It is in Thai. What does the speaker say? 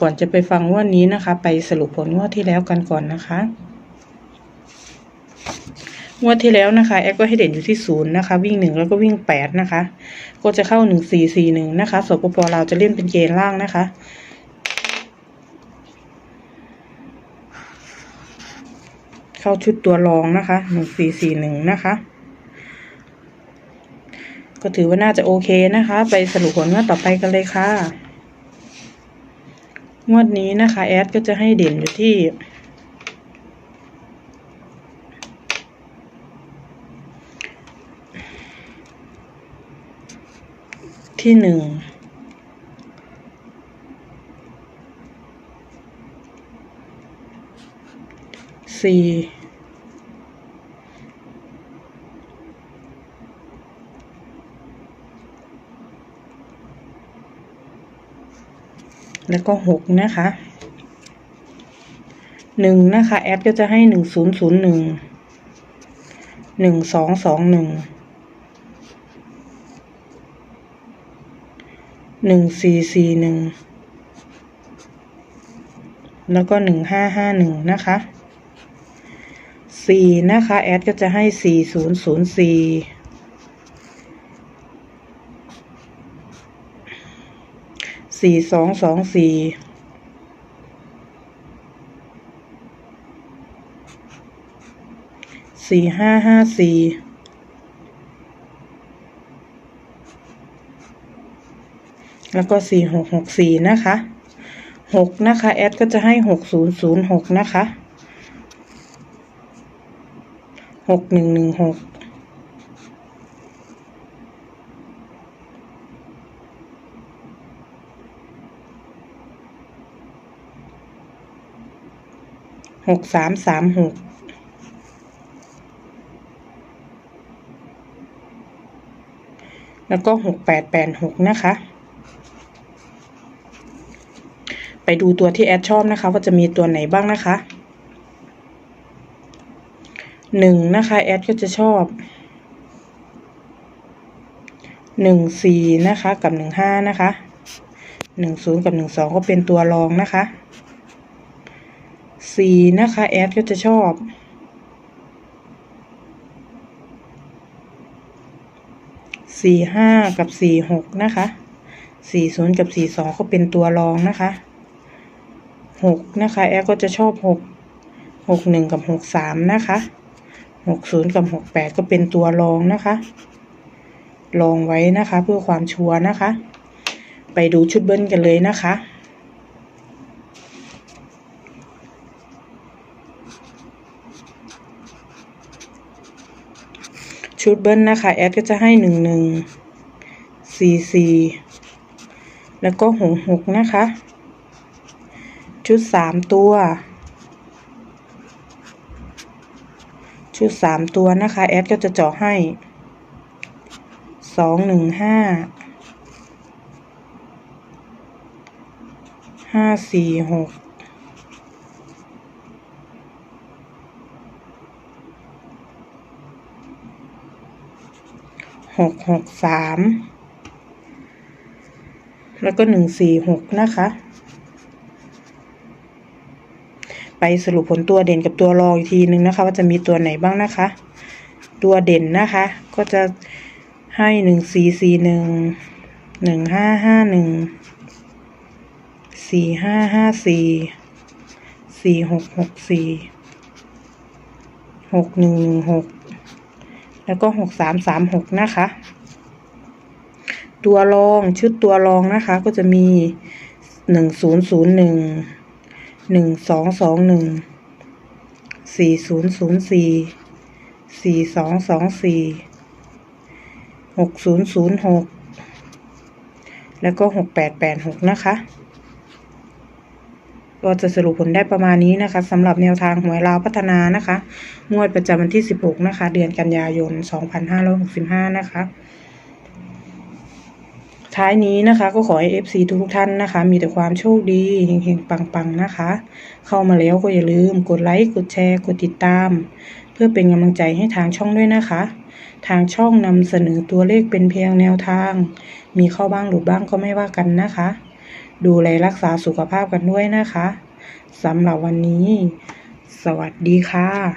ก่อนจะไปฟังงวันนี้นะคะ ไปสรุปผลงวดที่แล้วกันก่อนนะคะงวดที่แล้วนะคะแอดก็ให้เด่นอยู่ที่ศูนย์นะคะ วิ่งหนึ่งแล้วก็วิ่งแปดนะคะ ก็จะเข้าหนึ่งสี่สี่หนึ่งนะคะสปปเราจะเล่นเป็นเกณฑ์ล่างนะคะ เข้าชุดตัวรองนะคะหนึ่งสี่สี่หนึ่งนะคะ ก็ถือว่าน่าจะโอเคนะคะ ไปสรุปผลงวดต่อไปกันเลยค่ะ งวดนี้นะคะแอดก็จะให้เด่นอยู่ที่ที่หนึ่งสี่ แล้วก็หกนะคะหนึ่งนะคะ แอดก็จะให้หนึ่งศูนย์ศูนย์หนึ่งหนึ่งสองสองหนึ่งหนึ่งสี่สี่หนึ่งแล้วก็หนึ่งห้าห้าหนึ่งนะคะสี่นะคะ แอดก็จะให้สี่ศูนย์ศูนย์สี่ สี่สองสองสี่สี่ห้าห้าสี่แล้วก็สี่หกหกสี่นะคะหกนะคะ แอดก็จะให้หกศูนย์ศูนย์หกนะคะหกหนึ่งหนึ่งหก หกสามสามหกแล้วก็หกแปดแปดหกนะคะ ไปดูตัวที่แอดชอบนะคะ ว่าจะมีตัวไหนบ้างนะคะหนึ่งนะคะแอดก็จะชอบหนึ่งสี่นะคะ กับหนึ่งห้านะคะหนึ่งศูนย์กับหนึ่งสองก็เป็นตัวรองนะคะ สี่นะคะ แอดก็จะชอบ สี่ห้ากับสี่หกนะคะ สี่ศูนย์กับสี่สองก็เป็นตัวรองนะคะ หกนะคะ แอดก็จะชอบหก หกหนึ่งกับหกสามนะคะหกศูนย์กับหกแปดก็เป็นตัวรองนะคะ ลองไว้นะคะเพื่อความชัวร์นะคะ ไปดูชุดเบิ้ลกันเลยนะคะ ชุดเบิ้ลนะคะ แอดก็จะให้หนึ่งหนึ่งสี่สี่แล้วก็หกหกนะคะ ชุดสามตัว ชุดสามตัวนะคะ แอดก็จะเจาะให้สองหนึ่งห้าห้าสี่หก หกหกสามแล้วก็หนึ่งสี่หกนะคะ ไปสรุปผลตัวเด่นกับตัวรองอีกทีนึงนะคะ ว่าจะมีตัวไหนบ้างนะคะ ตัวเด่นนะคะ ก็จะให้หนึ่งสี่สี่หนึ่งหนึ่งห้าห้าหนึ่งสี่ห้าห้าสี่สี่หกหกสี่หกหนึ่งหนึ่งหก แล้วก็หกสามสามหกนะคะ ตัวรองชุดตัวรองนะคะ ก็จะมีหนึ่งศูนย์ศูนย์หนึ่งหนึ่งสองสองหนึ่งสี่ศูนย์ศูนย์สี่สี่สองสองสี่หกศูนย์ศูนย์หกแล้วก็หกแปดแปดหกนะคะ ก็จะสรุปผลได้ประมาณนี้นะคะสำหรับแนวทางหวยลาวพัฒนานะคะ งวดประจำวันที่ 16 นะคะ เดือนกันยายน 2565 นะคะ ท้ายนี้นะคะก็ขอให้ FC ทุกๆท่านนะคะ มีแต่ความโชคดีเฮงๆ ปังๆ นะคะ เข้ามาแล้วก็อย่าลืมกดไลค์ กดแชร์ กดติดตาม เพื่อเป็นกำลังใจให้ทางช่องด้วยนะคะทางช่องนำเสนอตัวเลขเป็นเพียงแนวทาง มีเข้าบ้างหลุดบ้างก็ไม่ว่ากันนะคะ ดูแลรักษาสุขภาพกันด้วยนะคะสำหรับวันนี้ สวัสดีค่ะ